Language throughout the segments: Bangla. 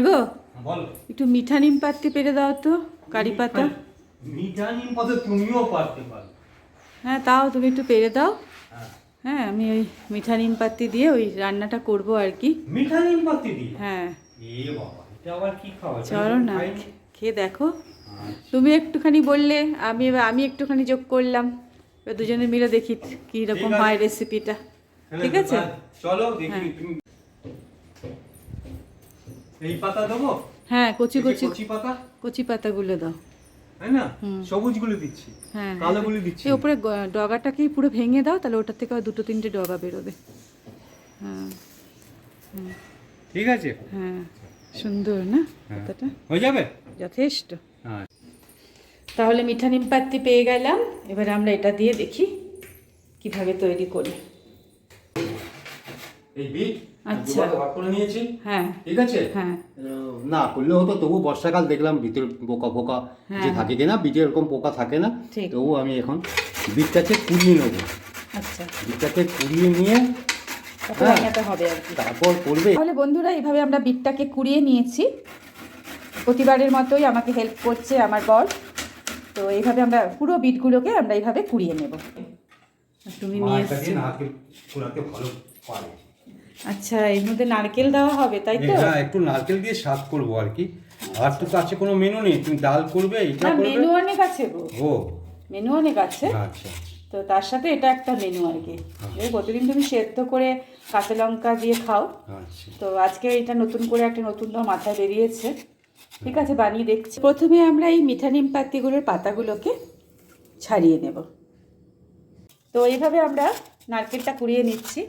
হ্যাঁ গো বল। একটু মিঠা নিম পাত্তি পেরে দাও তো কারি পাতা। মিঠা নিম পাতা তুমিও পারতে পারো। হ্যাঁ তাও তুমি একটু পেরে দাও। হ্যাঁ। হ্যাঁ আমি ওই মিঠা নিম পাত্তি দিয়ে ওই রান্নাটা করব আর কি। মিঠা নিম পাতা দিয়ে? হ্যাঁ। এ বাবা এটা আবার কি খাওয়া চলো না খেয়ে দেখো। আচ্ছা। তুমি একটুখানি বললে আমি এবার আমি একটুখানি যোগ করলাম। এবার দুজনে মিলে দেখি কী রকম হয় রেসিপিটা ঠিক আছে চলো দেখি এই পাতা দেবো? হ্যাঁ কচি কচি কচি পাতা? কচি পাতাগুলো দাও। তাই না। সবুজগুলো দিচ্ছি। হ্যাঁ কালোগুলো দিচ্ছি। এই উপরে ডগাটাকেই পুরো ভেঙে দাও তাহলে ওটার থেকে দুটো তিনটে ডগা বেরোবে। হ্যাঁ ঠিক আছে? হ্যাঁ সুন্দর না হ্যাঁ। পাতাটা? হয়ে যাবে? যথেষ্ট। হ্যাঁ। তাহলে মিঠা নিম পাত্তি পেয়ে গেলাম। এবার আমরা এটা দিয়ে দেখি কীভাবে তৈরি করি। এই বিট আচ্ছা। ভাগ করে নিয়েছি। হ্যাঁ। ঠিক আছে? হ্যাঁ। না করলে হতো তবু বর্ষাকাল দেখলাম বিটের পোকা পোকা হ্যাঁ। যে থাকে কিনা বিটে এরকম পোকা থাকে না। তবু আমি এখন বিটটাকে কুড়িয়ে নেব। আচ্ছা। বিটটাকে কুড়িয়ে নিয়ে তারপর হ্যাঁ। রান্নাটা হবে আর কি। তারপর করবে। তাহলে বন্ধুরা এইভাবে আমরা বিটটাকে কুড়িয়ে নিয়েছি। প্রতিবারের মতোই আমাকে হেল্প করছে আমার বর। তো এইভাবে আমরা পুরো বিটগুলোকে আমরা এইভাবে কুড়িয়ে নেব। তুমি নিয়ে ভালো পারে। আচ্ছা এর মধ্যে নারকেল দেওয়া হবে তাই তো? হ্যাঁ একটু নারকেল দিয়ে স্বাদ করব আর কি। আর তো কাছে কোনো মেনু নেই তুমি ডাল করবে এটা করবে? মেনু অনেক আছে গো। ও। মেনু অনেক আছে। আচ্ছা। তো তার সাথে এটা একটা মেনু আর কি। এই প্রতিদিন তুমি সেদ্ধ করে কাঁচা লঙ্কা দিয়ে খাও। আচ্ছা। তো আজকে এটা নতুন করে একটা নতুন মাথায় বেরিয়েছে। ঠিক আছে বানিয়ে দেখছি। প্রথমে আমরা এই মিঠা নিম পাতিগুলোর পাতাগুলোকে ছাড়িয়ে নেব। তো এইভাবে আমরা নারকেলটা কুড়িয়ে নিচ্ছি।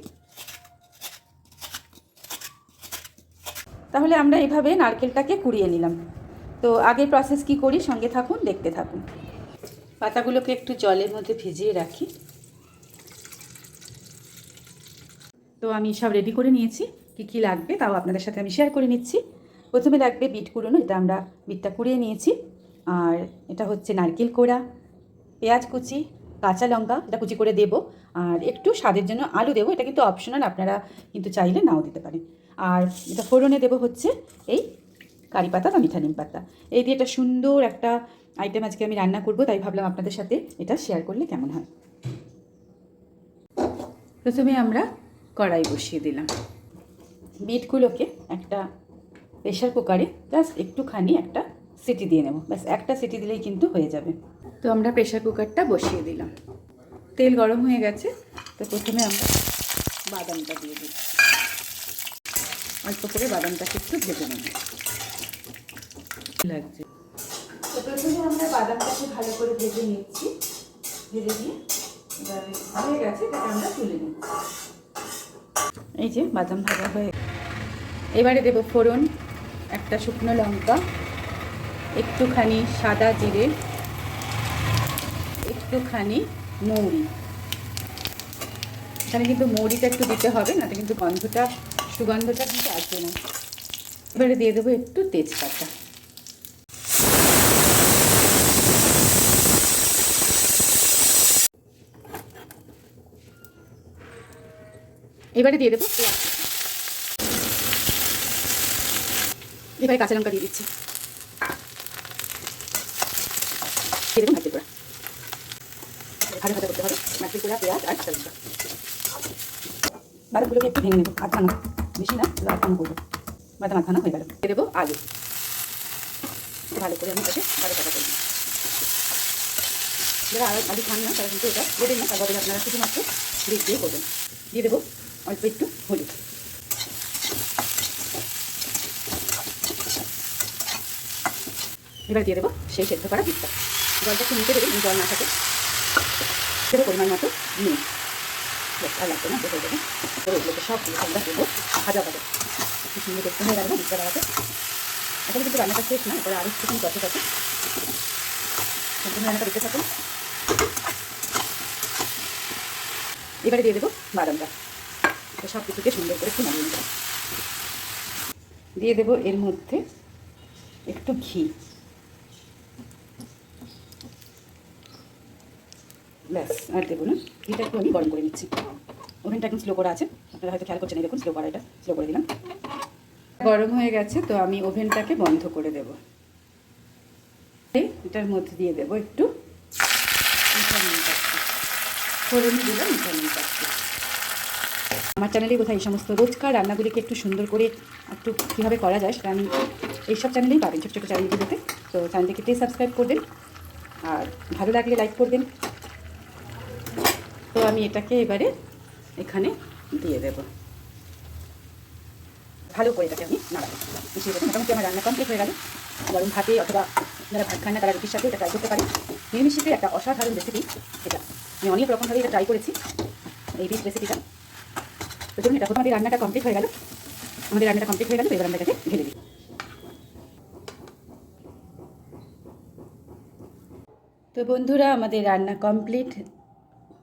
তাহলে আমরা এভাবে নারকেলটাকে কুড়িয়ে নিলাম। তো আগের প্রসেস কি করি? সঙ্গে থাকুন, দেখতে থাকুন। পাতাগুলোকে একটু জলের মধ্যে ভিজিয়ে রাখি। তো আমি সব রেডি করে নিয়েছি। কি কি লাগবে তাও আপনাদের সাথে আমি শেয়ার করে নিচ্ছি। প্রথমে লাগবে বিট কুড়োনো, এটা আমরা বিটটা কুড়িয়ে নিয়েছি। আর এটা হচ্ছে নারকেল কোড়া, পেঁয়াজ কুচি, কাঁচা লঙ্কা, এটা কুচি করে দেবো। আর একটু স্বাদের জন্য আলু দেবো, এটা কিন্তু অপশনাল আপনারা কিন্তু চাইলে নাও দিতে পারেন। আর এটা ফোড়নে দেবো হচ্ছে এই কারি পাতা বা মিঠা নিম পাতা। এই দিয়ে একটা সুন্দর একটা আইটেম আজকে আমি রান্না করব, তাই ভাবলাম আপনাদের সাথে এটা শেয়ার করলে কেমন হয়। প্রথমে আমরা কড়াই বসিয়ে দিলাম। বিটগুলোকে একটা প্রেশার কুকারে জাস্ট একটুখানি একটা সিটি দিয়ে নেব। ব্যাস, একটা সিটি দিলেই কিন্তু হয়ে যাবে। তো আমরা প্রেশার কুকারটা বসিয়ে দিলাম। তেল গরম হয়ে গেছে, তো প্রথমে আমরা বাদামটা দিয়ে দিই অল্প করে বাদামটাকে একটু ভেজে নেব। লাগছে। তো প্রথমে আমরা বাদামটাকে ভালো করে ভেজে নিচ্ছি। ভেজে দিয়ে এবার হয়ে গেছে তাকে আমরা তুলে নিচ্ছি। এই যে বাদাম ভাজা হয়ে এবারে দেবো ফোড়ন একটা শুকনো লঙ্কা একটুখানি সাদা জিরে একটুখানি মৌরি। এখানে কিন্তু মৌরিটা একটু দিতে হবে না কিন্তু গন্ধটা সুগন্ধটা কিন্তু আসবে না এবারে দিয়ে দেবো একটু তেজপাতা। এবারে দিয়ে দেবো এবারে কাঁচা লঙ্কা দিয়ে দিচ্ছি। দিয়ে দেবো ভাজা করতে হবে। নারকেল কোড়া, পেঁয়াজ আর কাঁচা লঙ্কা। বাদামগুলোকে একটু ভেঙে নেব। আধখানা বেশি না শুধু আধখানা করব বাদাম আধখানা হয়ে গেল। দিয়ে দেবো আলু। ভালো করে আমি তাকে ভালো কথা করব যারা আলু খান না তারা কিন্তু এটা দেবেন না, তার বদলে আপনারা শুধুমাত্র দিক দিয়ে করবেন। দিয়ে দেবো অল্প একটু হলুদ। এবার দিয়ে দেবো সেই সেদ্ধ করা বিটটা জলটা একটু নিতে দেবেন, জল না থাকে। দেবো পরিমাণ মতো নুন। আর লাগবে না সুন্দর দেখতে হয়ে না বিটটা বাড়াতে এখন কিন্তু রান্নাটা শেষ না এরপরে আরও একটু কষে কষে সম্পূর্ণ রান্নাটা দেখতে থাকুন এবারে দিয়ে দেবো বাদামটা সব কিছুকে সুন্দর করে একটু নামিয়ে দিয়ে দেবো এর মধ্যে একটু ঘি। ব্যাস, আর দেবো না। ঘিটা একটু আমি গরম করে নিচ্ছি। ওভেনটা একদম স্লো করা আছে। আপনারা হয়তো খেয়াল করছেন দেখুন স্লো করা এটা স্লো করে দিলাম। গরম হয়ে গেছে, তো আমি ওভেনটাকে বন্ধ করে দেব। এটার মধ্যে দিয়ে দেব একটু নুন দিলাম আমার চ্যানেলে কোথায় এই সমস্ত রোজকার রান্নাগুলিকে একটু সুন্দর করে একটু কীভাবে করা যায় সেটা আমি এইসব চ্যানেলেই পাবেন ছোটো ছোটো চ্যানেলগুলোতে তো চ্যানেলটিকে প্লিজ সাবস্ক্রাইব করবেন। আর ভালো লাগলে লাইক করবেন। তো আমি এটাকে এবারে এখানে দিয়ে দেব। ভালো করে এটাকে আমি নাড়াবো। মিশিয়ে দেবো মোটামুটি আমার রান্না কমপ্লিট হয়ে গেল। গরম ভাতে অথবা যারা ভাত খান না, তারা রুটির সাথে এটা ট্রাই করতে পারে। নিরামিষিতে একটা অসাধারণ রেসিপি এটা। আমি অনেক রকমভাবে এটা ট্রাই করেছি, এই বিচ রেসিপিটা তো চলুন, এটা আমাদের রান্নাটা কমপ্লিট হয়ে গেল। আমাদের রান্নাটা কমপ্লিট হয়ে গেল এবার আমরা এটাকে ঢেলে দিই। তো বন্ধুরা, আমাদের রান্না কমপ্লিট